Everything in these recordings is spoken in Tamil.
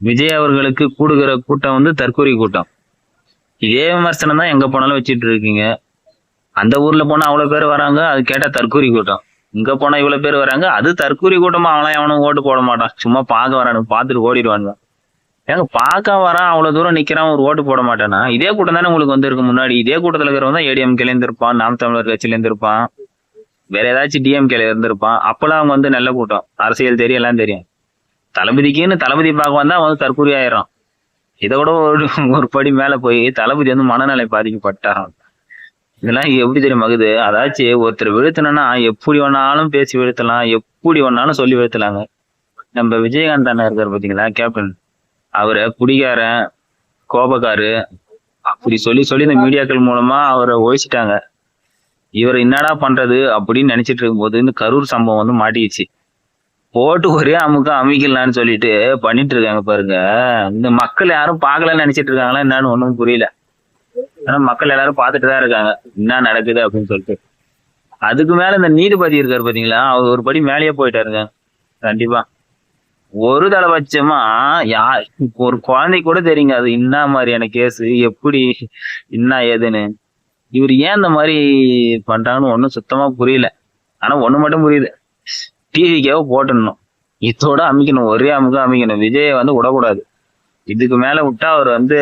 விஜய் அவர்களுக்கு கூடுகிற கூட்டம் வந்து தற்கொலை கூட்டம். இதே விமர்சனம் தான் எங்க போனாலும் வச்சுட்டு இருக்கீங்க. அந்த ஊர்ல போனா அவ்வளவு பேர் வராங்க அது கேட்டா தற்கூரி கூட்டம். இங்க போனா இவ்வளவு பேர் வராங்க அது தற்கூரி கூட்டமா அவனா எவனும் ஓட்டு போட மாட்டான். சும்மா பார்க்க வரானு பார்த்துட்டு ஓடிடுவானுங்க. ஏங்க பார்க்க வரான் அவ்வளவு தூரம் நிக்கிறான் ஒரு ஓட்டு போட மாட்டானா? இதே கூட்டம் தானே உங்களுக்கு வந்திருக்கு முன்னாடி. இதே கூட்டத்துல இருக்கிறவன் தான் ஏடிஎம்கேல இருந்திருப்பான் நாம் தமிழர் கட்சியில இருந்திருப்பான். வேற ஏதாச்சும் டிஎம்கேல இருந்திருப்பான். அப்பெல்லாம் அவங்க வந்து நல்ல கூட்டம். அரசியல் தெரியும் எல்லாம் தெரியும். தளபதிக்குன்னு தளபதி பார்க்க வந்தால் வந்து தற்கூரி ஆயிரும் இதை விட ஒரு ஒரு படி மேல போய் தளபதி வந்து மனநிலை பாதிக்கப்பட்டாராம். இதெல்லாம் எப்படி தெரியும் மகுது அதாச்சும் ஒருத்தர் வீழ்த்தினா எப்படி வேணாலும் பேசி வீழ்த்தலாம் எப்படி வேணாலும் சொல்லி வீழ்த்தலாங்க நம்ம விஜயகாந்த் அண்ணா இருக்கார் பார்த்தீங்களா கேப்டன். அவரை குடிகாரன் கோபக்காரு. அப்படி சொல்லி சொல்லி இந்த மீடியாக்கள் மூலமா அவரை ஒழிச்சிட்டாங்க. இவர் என்னடா பண்றது அப்படின்னு நினைச்சிட்டு இருக்கும்போது இந்த கரூர் சம்பவம் வந்து மாட்டிடுச்சு போட்டு ஒரே அமுக்க அமைக்கலாம்னு சொல்லிட்டு பண்ணிட்டு இருக்காங்க பாருங்க. இந்த மக்கள் யாரும் பார்க்கலன்னு நினைச்சிட்டு இருக்காங்களா என்னன்னு ஒன்றும் புரியல. ஆனா மக்கள் எல்லாரும் பார்த்துட்டு தான் இருக்காங்க. என்ன நடக்குது அப்படின்னு சொல்லிட்டு. அதுக்கு மேல இந்த நீதிபதி இருக்காரு பாத்தீங்களா? அவர் ஒரு படி மேலேயே போயிட்டாருங்க. கண்டிப்பா. ஒரு தலைபட்சமா யா ஒரு குழந்தை கூட தெரியுங்க. அது என்ன மாதிரியான கேஸ் எப்படி என்ன ஏதுன்னு. இவர் ஏன் இந்த மாதிரி பண்றாங்கன்னு ஒன்றும் சுத்தமா புரியல. ஆனா ஒண்ணு மட்டும் புரியுது. டிவிக்கேவோ போட்டுடணும். இதோட அமைக்கணும் ஒரே அமுகம் அமைக்கணும். விஜயை வந்து விடக்கூடாது. இதுக்கு மேல விட்டா அவர் வந்து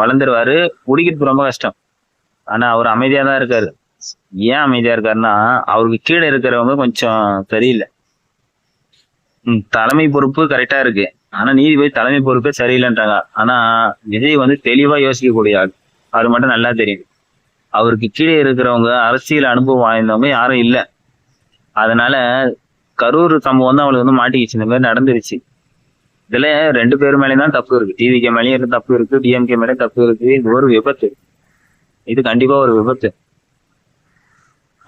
வளர்ந்துருவாரு. குடிக்கிறதுக்கு ரொம்ப கஷ்டம். ஆனா அவர் அமைதியா தான் இருக்காரு. ஏன் அமைதியா இருக்காருன்னா அவருக்கு கீழே இருக்கிறவங்க கொஞ்சம் சரியில்லை. ம், தலைமை பொறுப்பு கரெக்டா இருக்கு. ஆனா நீதிபதி தலைமை பொறுப்பே சரியில்லைன்றாங்க. ஆனா விஜய் வந்து தெளிவா யோசிக்கக்கூடிய ஆள். அவர் மட்டும் நல்லா தெரியும் அவருக்கு கீழே இருக்கிறவங்க அரசியல் அனுபவம் வாய்ந்தவங்க யாரும் இல்லை. அதனால கரூர் சம்பவம் தான் அவளுக்கு வந்து மாட்டிக்கிச்சு. இந்த மாதிரி நடந்துருச்சு. இதுல ரெண்டு பேர் மேலேயும் தான் தப்பு இருக்கு. டிவிகே மேலேயும் தப்பு இருக்கு. டிஎம்கே மேலேயும் தப்பு இருக்கு. இது ஒரு விபத்து. இது கண்டிப்பா ஒரு விபத்து.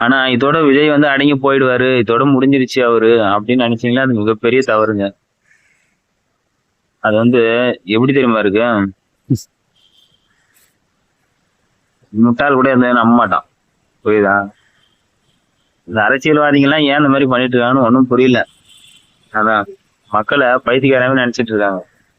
ஆனா இதோட விஜய் வந்து அடங்கி போயிடுவாரு. இதோட முடிஞ்சிருச்சு அவரு அப்படின்னு நினைச்சீங்களா? அது மிகப்பெரிய தவறுங்க. அது வந்து எப்படி தெரியுமா இருக்கு? முட்டாள் கூட இருந்தது நம்ப மாட்டான். புரியுதா? இந்த அரசியல்வாதிகள்லாம் ஏன் இந்த மாதிரி பண்ணிட்டு இருக்காங்கன்னு ஒன்றும் புரியல. அதான். மக்களை பைத்தியக்காரவே நினைச்சிட்டு இருக்காங்க.